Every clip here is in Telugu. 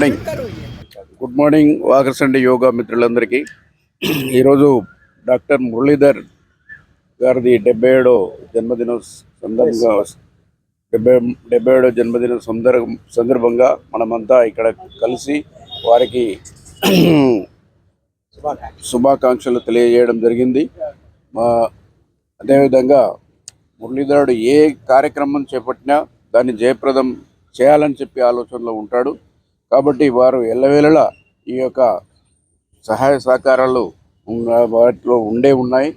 మార్నింగ్ వాకర్సండి యోగా మిత్రులందరికీ. ఈరోజు డాక్టర్ మురళీధర్ గారిది డెబ్బై ఏడో జన్మదిన సందర్భంగా డెబ్బై డెబ్బై ఏడో జన్మదిన సందర్భ సందర్భంగా మనమంతా ఇక్కడ కలిసి వారికి శుభాకాంక్షలు తెలియజేయడం జరిగింది. మా అదేవిధంగా మురళీధరుడు ఏ కార్యక్రమం చేపట్టినా దాన్ని జయప్రదం చేయాలని చెప్పి ఆలోచనలో ఉంటాడు. కాబట్టి వారు ఎల్లవేళలా ఈ యొక్క సహాయ సహకారాలు ఉన్న- వాటిలో ఉండే ఉన్నాయి.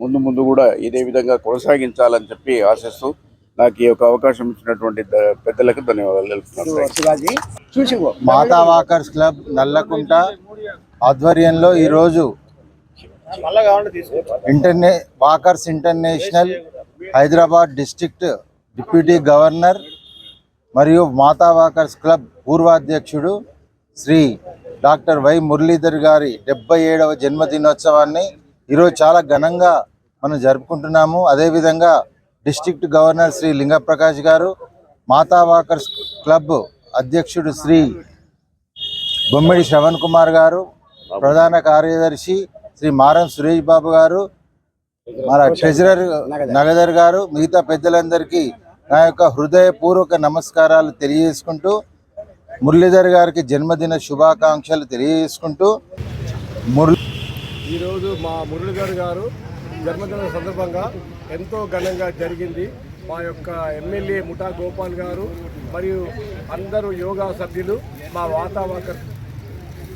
ముందు ముందు కూడా ఇదే విధంగా కొనసాగించాలని చెప్పి ఆశిస్తూ నాకు ఈ యొక్క అవకాశం ఇచ్చినటువంటి పెద్దలకు ధన్యవాదాలు చూసి. మాతా వాకర్స్ క్లబ్ నల్లకుంట ఆధ్వర్యంలో ఈరోజు ఇంటర్నే walkers international Hyderabad district deputy governor మరియు మాతా వాకర్స్ క్లబ్ పూర్వాధ్యక్షుడు శ్రీ డాక్టర్ వై మురళీధర్ గారి డెబ్బై ఏడవ జన్మదినోత్సవాన్ని ఈరోజు చాలా ఘనంగా మనం జరుపుకుంటున్నాము. అదేవిధంగా డిస్ట్రిక్ట్ గవర్నర్ శ్రీ లింగప్రకాష్ గారు మాతా వాకర్స్ క్లబ్ అధ్యక్షుడు శ్రీ బొమ్మిడి శ్రవణ్ కుమార్ గారు ప్రధాన కార్యదర్శి శ్రీ మారం సురేష్ బాబు గారు మన ట్రెజరర్ నగదర్ గారు మిగతా పెద్దలందరికీ నా యొక్క హృదయపూర్వక నమస్కారాలు తెలియజేసుకుంటూ మురళీధర్ గారికి జన్మదిన శుభాకాంక్షలు తెలియజేసుకుంటూ మురళి ఈరోజు మా మురళీధర్ గారు జన్మదిన సందర్భంగా ఎంతో ఘనంగా జరిగింది. మా యొక్క ఎమ్మెల్యే ముఠా గోపాల్ గారు మరియు అందరూ యోగా సభ్యులు మా వాతావరణ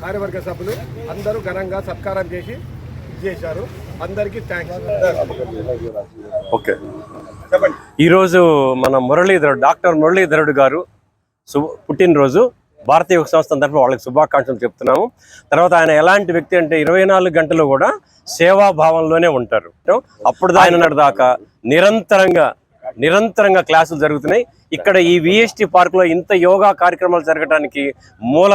కార్యవర్గ సభ్యులు అందరూ ఘనంగా సత్కారం చేసి చేశారు. అందరికీ థ్యాంక్స్ ఓకే. ఈరోజు మన మురళీధరుడు డాక్టర్ మురళీధరుడు గారు శుభ పుట్టినరోజు. భారతీయ సంస్థ తరఫున వాళ్ళకి శుభాకాంక్షలు చెప్తున్నాము. తర్వాత ఆయన ఎలాంటి వ్యక్తి అంటే ఇరవై నాలుగు గంటలు కూడా సేవాభావంలోనే ఉంటారు. అప్పుడు ఆయన దాకా నిరంతరంగా నిరంతరంగా క్లాసులు జరుగుతున్నాయి. ఇక్కడ ఈ విఎస్టి పార్క్లో ఇంత యోగా కార్యక్రమాలు జరగడానికి మూల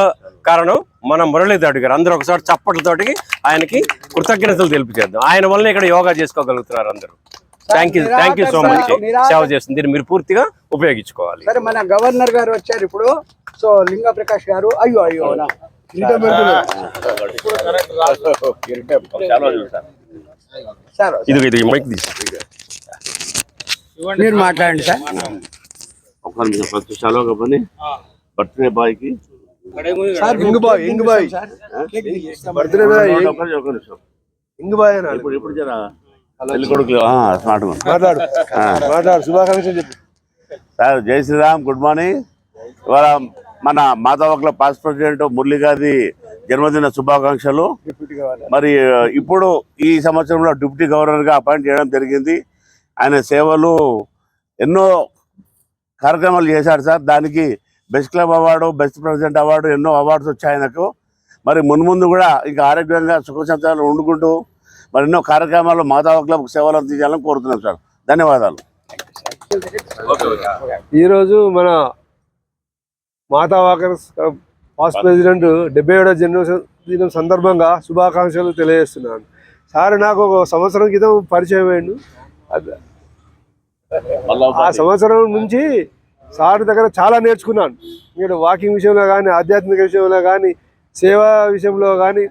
కారణం మన మురళీధరుడు గారు. అందరూ ఒకసారి చప్పట్లతోటి ఆయనకి కృతజ్ఞతలు తెలుపు చేద్దాం ఆయన వల్ల ఇక్కడ యోగా చేసుకోగలుగుతున్నారు అందరూ. Thank you thank you so much సేవ చేస్తుంది. దీన్ని మీరు పూర్తిగా ఉపయోగించుకోవాలి. సరే మన గవర్నర్ గారు వచ్చారు ఇప్పుడు. సో లింగ ప్రకాష్ గారు అయ్యో అయ్యో ఇది ఇది మైక్ తీసి మీరు మాట్లాడండి సార్. ఒక నిమిషం ఫస్ట్ బర్త్డే బాయ్కి సార్ ఇంగు బాయ్ ఇంగు బాయ్. బర్త్డే ఒక నిమిషం ఇంగు బాయ్ ఇప్పుడు ఇప్పుడు జర. పెళ్ళి కొడుకు స్మార్ట్ మాట్లాడు. మాట్లాడు శుభాకాంక్షలు చెప్పు. సార్ జై శ్రీరామ్ గుడ్ మార్నింగ్. ఇవాళ మన మాధవక్ల పాస్ ప్రెసిడెంట్ మురళి గారి జన్మదిన శుభాకాంక్షలు. మరి ఇప్పుడు ఈ సంవత్సరంలో డిప్యూటీ గవర్నర్గా అపాయింట్ చేయడం జరిగింది. ఆయన సేవలు ఎన్నో కార్యక్రమాలు చేశాడు సార్. దానికి best club award best president award ఎన్నో అవార్డ్స్ వచ్చాయి ఆయనకు. మరి మున్ముందు కూడా ఇంకా ఆరోగ్యంగా సుఖశాంతాలు వండుకుంటూ మరి ఎన్నో కార్యక్రమాల్లో మాధవ క్లబ్ సేవలు అందించాలని కోరుతున్నాం సార్. ధన్యవాదాలు. ఈరోజు మన మాతా వాకర్స్ పాస్ట్ ప్రెసిడెంట్ డెబ్బై ఏడో జన్మదినం సందర్భంగా శుభాకాంక్షలు తెలియజేస్తున్నాను. సార్ నాకు ఒక సంవత్సరం క్రితం పరిచయం అయ్యిండు ఆ సంవత్సరం నుంచి సార్ దగ్గర చాలా నేర్చుకున్నాను. ఇక్కడ వాకింగ్ విషయంలో కానీ ఆధ్యాత్మిక విషయంలో కానీ సేవా విషయంలో కానీ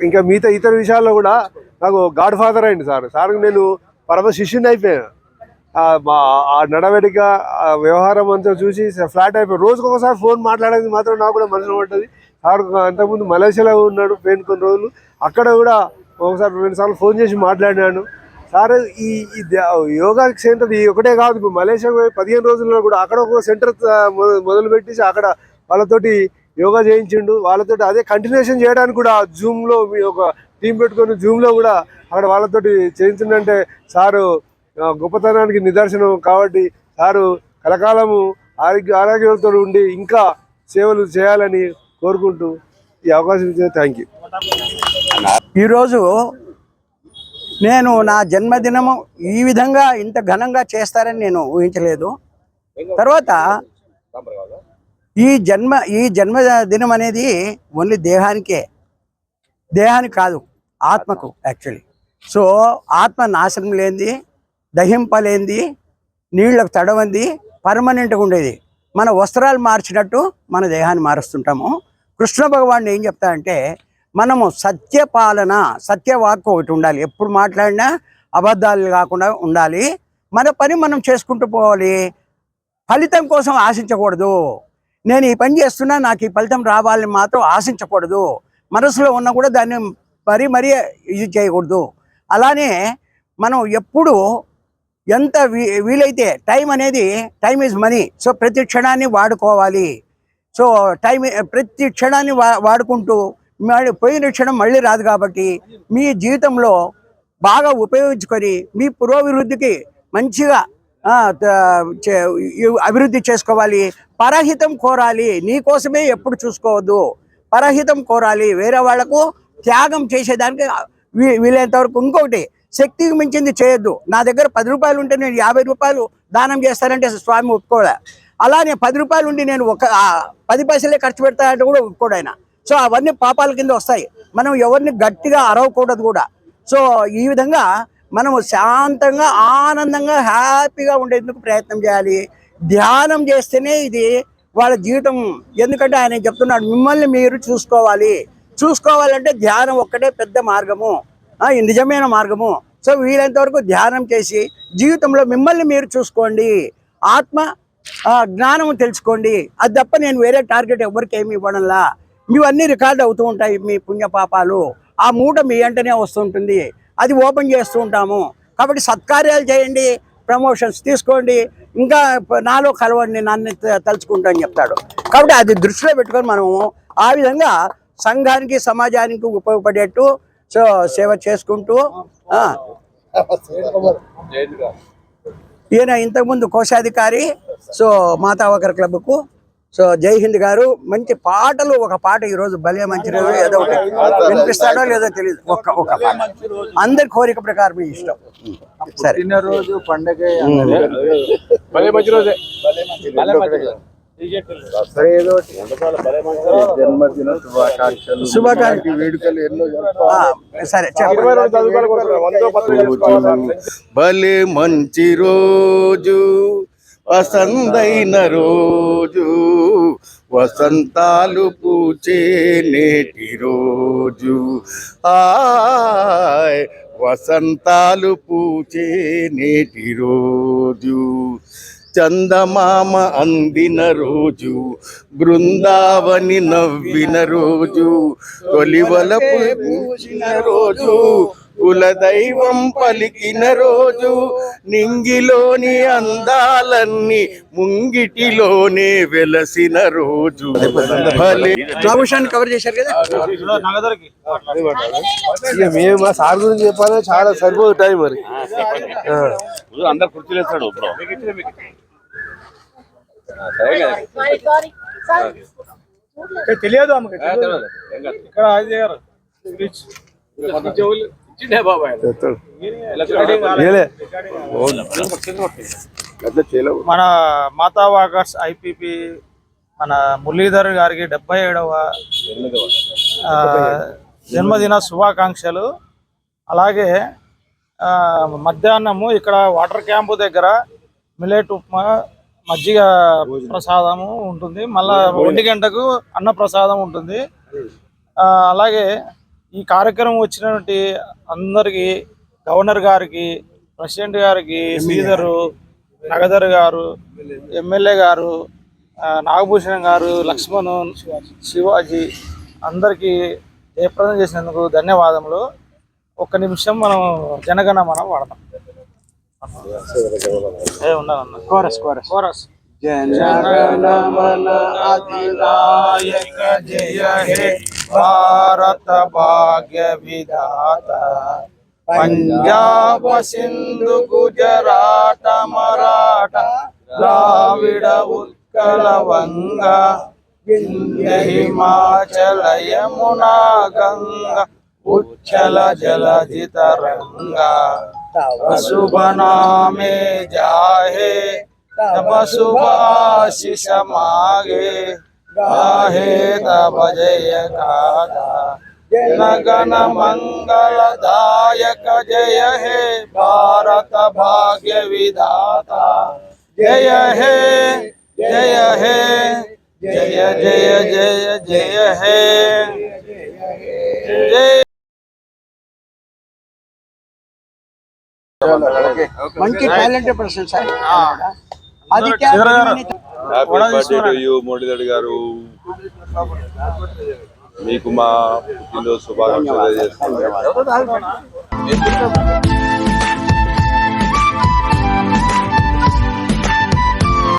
ఇంకా మిగతా ఇతర విషయాల్లో కూడా నాకు గాడ్ ఫాదర్ అయింది సార్. సార్ నేను పరమ శిష్యుని అయిపోయాను. ఆ నడవడిక ఆ వ్యవహారం అంతా చూసి ఫ్లాట్ అయిపోయి రోజుకి ఒకసారి ఫోన్ మాట్లాడేది మాత్రం నాకు కూడా మనసులో పడ్డది. సార్ అంతకుముందు మలేషియాలో ఉన్నాడు పోయిన కొన్ని రోజులు. అక్కడ కూడా ఒకసారి రెండు సార్లు ఫోన్ చేసి మాట్లాడినాను. సార్ ఈ ద- యోగా సెంటర్ ఈ ఒకటే కాదు ఇప్పుడు మలేషియా పదిహేను రోజుల్లో కూడా అక్కడ ఒక సెంటర్ మొదలు పెట్టేసి అక్కడ వాళ్ళతోటి యోగా చేయించిండు. వాళ్ళతోటి అదే కంటిన్యూషన్ చేయడానికి కూడా జూమ్లో మీ ఒక టీం పెట్టుకొని జూమ్లో కూడా అక్కడ వాళ్ళతోటి చేయించిందంటే సారు గొప్పతనానికి నిదర్శనం కాబట్టి సారు కలకాలము ఆరోగ్య ఆరోగ్యంతో ఉండి ఇంకా సేవలు చేయాలని కోరుకుంటూ ఈ అవకాశం ఇచ్చిన థ్యాంక్ యూ ఈరోజు నేను నా జన్మదినము ఈ విధంగా ఇంత ఘనంగా చేస్తారని నేను ఊహించలేదు. తర్వాత ఈ జన్మ ఈ జన్మదినం అనేది ఓన్లీ దేహానికే. దేహానికి కాదు ఆత్మకు యాక్చువల్లీ. సో ఆత్మ నాశనం లేనిది దహింపలేంది నీళ్ళకు తడవంది పర్మనెంట్గా ఉండేది. మన వస్త్రాలు మార్చినట్టు మన దేహాన్ని మారుస్తుంటాము. కృష్ణ భగవాన్ ఏం చెప్తాడంటే మనము సత్యపాలన సత్యవాక్కు ఒకటి ఉండాలి. ఎప్పుడు మాట్లాడినా అబద్ధాలు కాకుండా ఉండాలి. మన పని మనం చేసుకుంటూ పోవాలి. ఫలితం కోసం ఆశించకూడదు. నేను ఈ పని చేస్తున్నా నాకు ఈ ఫలితం రావాలని మాత్రం ఆశించకూడదు. మనసులో ఉన్నా కూడా దాన్ని మరీ మరీ ఇది చేయకూడదు. అలానే మనం ఎప్పుడు ఎంత వీ- వీలైతే టైం అనేది టైం ఈజ్ మనీ. సో ప్రతి క్షణాన్ని వాడుకోవాలి. సో టైం ప్రతి క్షణాన్ని వా వాడుకుంటూ మళ్ళీ పోయిన క్షణం మళ్ళీ రాదు కాబట్టి మీ జీవితంలో బాగా ఉపయోగించుకొని మీ పురోభివృద్ధికి మంచిగా అభివృద్ధి చేసుకోవాలి. పరహితం కోరాలి. నీ కోసమే ఎప్పుడు చూసుకోవద్దు. పరహితం కోరాలి. వేరే వాళ్ళకు త్యాగం చేసేదానికి వీ- వీలైనంత వరకు ఇంకొకటి శక్తికి మించింది చేయొద్దు. నా దగ్గర పది రూపాయలు ఉంటే నేను యాభై రూపాయలు దానం చేస్తానంటే స్వామి ఒప్పుకోలే. అలానే పది రూపాయలు ఉండి నేను ఒక పది పైసలే ఖర్చు పెడతానంటే కూడా ఒప్పుకోడు ఆయన. సో అవన్నీ పాపాల కింద వస్తాయి. మనం ఎవరిని గట్టిగా అరవకూడదు కూడా. సో ఈ విధంగా మనము శాంతంగా ఆనందంగా హ్యాపీగా ఉండేందుకు ప్రయత్నం చేయాలి. ధ్యానం చేస్తేనే ఇది వాళ్ళ జీవితం. ఎందుకంటే ఆయన చెప్తున్నాడు మిమ్మల్ని మీరు చూసుకోవాలి. చూసుకోవాలంటే ధ్యానం ఒక్కటే పెద్ద మార్గము. నిజమైన మార్గము. సో వీలైనంత వరకు ధ్యానం చేసి జీవితంలో మిమ్మల్ని మీరు చూసుకోండి. ఆత్మ ఆ, జ్ఞానం తెలుసుకోండి. అది తప్ప నేను వేరే టార్గెట్ ఎవరికి ఏమి ఇవ్వడంలా. ఇవన్నీ రికార్డ్ అవుతూ ఉంటాయి మీ పుణ్యపాపాలు. ఆ మూట మీ వెంటనే వస్తుంటుంది. అది ఓపెన్ చేస్తూ ఉంటాము. కాబట్టి సత్కార్యాలు చేయండి ప్రమోషన్స్ తీసుకోండి. ఇంకా నాలో కలవండి నన్ను తలుచుకుంటాను తలుచుకుంటా అని చెప్తాడు. కాబట్టి అది దృష్టిలో పెట్టుకొని మనము ఆ విధంగా సంఘానికి సమాజానికి ఉపయోగపడేట్టు సో సేవ చేసుకుంటూ ఈయన ఇంతకుముందు కోశాధికారి సో మాతావకర్ క్లబ్కు సో జై హింద్ గారు మంచి పాటలు ఒక పాట ఈ రోజు భలే మంచి రోజు ఏదో ఒకటి వినిపిస్తాడో లేదో తెలియదు ఒక్క ఒక పాట. అందరి కోరిక ప్రకారం ఇష్టం. సరే. పుట్టినరోజు పండగ రోజే. సరే. భలే మంచి రోజు. వసంతైన రోజు వసంతాలు పూచే నేటి రోజు. ఆయ్ వసంతాలు పూచే నేటి రోజు. చందమామ అందిన రోజు బృందావని నవ్విన రోజు తొలివలపు పూసిన రోజు కులదైవం పలికిన రోజు నింగిలోని అందాలన్నీ ముంగిటిలోనే వెలసిన రోజు. కవర్ చేశారు కదా? మేము మా సార్ గురించి చెప్పాలి చాలా సరిపోదు టైం మరి. అందరు కుర్చీలు వేస్తాడు ఇప్పుడు తెలియదు ఆమెకి ఇక్కడ మన మాతా వాకర్స్ ఐపీపీ మన మురళీధర్ గారికి డెబ్బై ఏడవ జన్మదిన శుభాకాంక్షలు. అలాగే ఆ, మధ్యాహ్నము ఇక్కడ వాటర్ క్యాంపు దగ్గర మిలెట్ ఉప్మా మజ్జిగ ప్రసాదము ఉంటుంది. మళ్ళా ఒంటి గంటకు అన్న ప్రసాదం ఉంటుంది. ఆ, అలాగే ఈ కార్యక్రమం వచ్చినటువంటి అందరికి గవర్నర్ గారికి ప్రెసిడెంట్ గారికి శ్రీధరు నగదర్ గారు ఎమ్మెల్యే గారు నాగభూషణం గారు లక్ష్మణ్ శివాజీ అందరికీ జయప్రదం చేసినందుకు ధన్యవాదములు. ఒక్క నిమిషం మనం జనగణ మనం వాడతాం ఏ ఉండాలన్న. Chorus chorus. కోరస్. अधिनायक जय हे। भारत भाग्य विधाता। पंजाब सिंधु गुजरात मराठा। द्राविड उत्कल वंगा। विंध्य हिमाचल यमुना गंगा। उच्छल जलधि तरंगा शुभ नामे जाहे। तब शुभ आशीष मागे गाहे तब जय गाथा गण मंगल दायक जय हे भारत भाग्य विधाता जय हे जय हे జయ జయ జయ జయ హే జయ మంచి టాలెంట్ పర్సన్ సార్ అది మురళీధర్ గారు? మీకు మా పుట్టినరోజు శుభాకాంక్షలు తెలియజేస్తున్నాను.